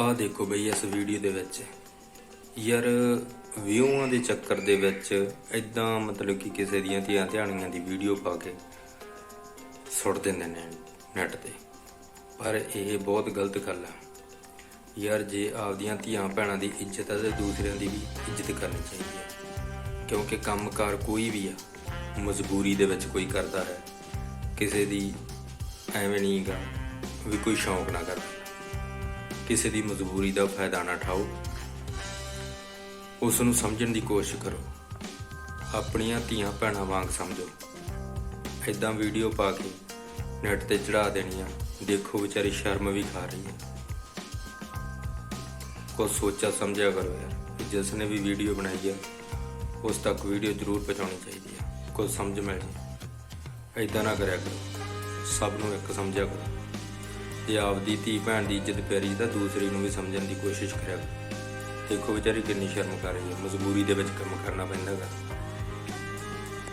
ਆਹ ਦੇਖੋ ਬਈ ਇਸ ਵੀਡੀਓ ਦੇ ਵਿੱਚ। ਯਾਰ ਵਿਊਆਂ ਦੇ ਚੱਕਰ ਦੇ ਵਿੱਚ ਐਦਾਂ ਮਤਲਬ ਕਿ ਕਿਸੇ ਦੀਆਂ ਧੀਆਂ ਧਿਆਣੀਆਂ ਦੀ ਵੀਡੀਓ ਪਾ ਕੇ ਸੁੱਟ ਦਿੰਦੇ ਨੇ ਨੈਟ ਤੇ। ਪਰ ਇਹ ਬਹੁਤ ਗਲਤ ਗੱਲ ਆ। ਯਾਰ ਜੇ ਆਪਦੀਆਂ ਧੀਆਂ ਭੈਣਾਂ ਦੀ ਇੱਜ਼ਤ ਹੈ ਤੇ ਦੂਸਰਿਆਂ ਦੀ ਵੀ ਇੱਜ਼ਤ ਕਰਨੀ ਚਾਹੀਦੀ ਹੈ ਕਿਉਂਕਿ ਕੰਮਕਾਰ ਕੋਈ ਵੀ ਆ, ਮਜਬੂਰੀ ਦੇ ਵਿੱਚ ਕੋਈ ਕਰਦਾ ਹੈ। ਕਿਸੇ ਦੀ ਐਵੇਂ ਨਹੀਂ ਗਾ ਵੀ ਕੋਈ ਸ਼ੌਂਕ ਨਾ ਕਰਦਾ। ਕਿਸੇ ਦੀ ਮਜਬੂਰੀ ਦਾ ਫਾਇਦਾ ਨਾ ਠਾਓ। ਉਸ ਨੂੰ ਸਮਝਣ ਦੀ ਕੋਸ਼ਿਸ਼ ਕਰੋ। ਆਪਣੀਆਂ ਧੀਆਂ ਭੈਣਾਂ ਵਾਂਗ ਸਮਝੋ। ਐਦਾਂ ਵੀਡੀਓ ਪਾ ਕੇ ਨੈਟ ਤੇ ਚੜਾ ਦੇਣੀਆਂ। ਦੇਖੋ ਵਿਚਾਰੀ ਸ਼ਰਮ ਵੀ ਖਾ ਰਹੀ ਹੈ। ਕੁਛ ਸੋਚਿਆ ਸਮਝਿਆ ਕਰੋ ਯਾਰ ਜਿਸ ਨੇ ਵੀ ਵੀਡੀਓ ਬਣਾਈ ਹੈ, ਉਸ ਤੱਕ ਵੀਡੀਓ ਜ਼ਰੂਰ ਪਹੁੰਚਾਉਣੀ ਚਾਹੀਦੀ ਹੈ। ਕੁਝ ਸਮਝ ਮਿਲ ਜੇ। ਐਦਾਂ ਨਾ ਕਰਿਆ ਕਰੋ। ਸਭ ਨੂੰ ਇੱਕ ਸਮਝਿਆ ਕਰੋ। ਜੇ ਆਪਦੀ ਧੀ ਭੈਣ ਦੀ ਇੱਜ਼ਤ ਪਿਆਰੀ ਤਾਂ ਦੂਸਰੀ ਨੂੰ ਵੀ ਸਮਝਣ ਦੀ ਕੋਸ਼ਿਸ਼ ਕਰਿਆ ਦੇਖੋ ਵਿਚਾਰੀ ਕਿੰਨੀ ਸ਼ਰਮ ਕਰ ਰਹੀ ਹੈ, ਮਜਬੂਰੀ ਦੇ ਵਿੱਚ ਕੰਮ ਕਰਨਾ ਪੈਂਦਾ ਗਾ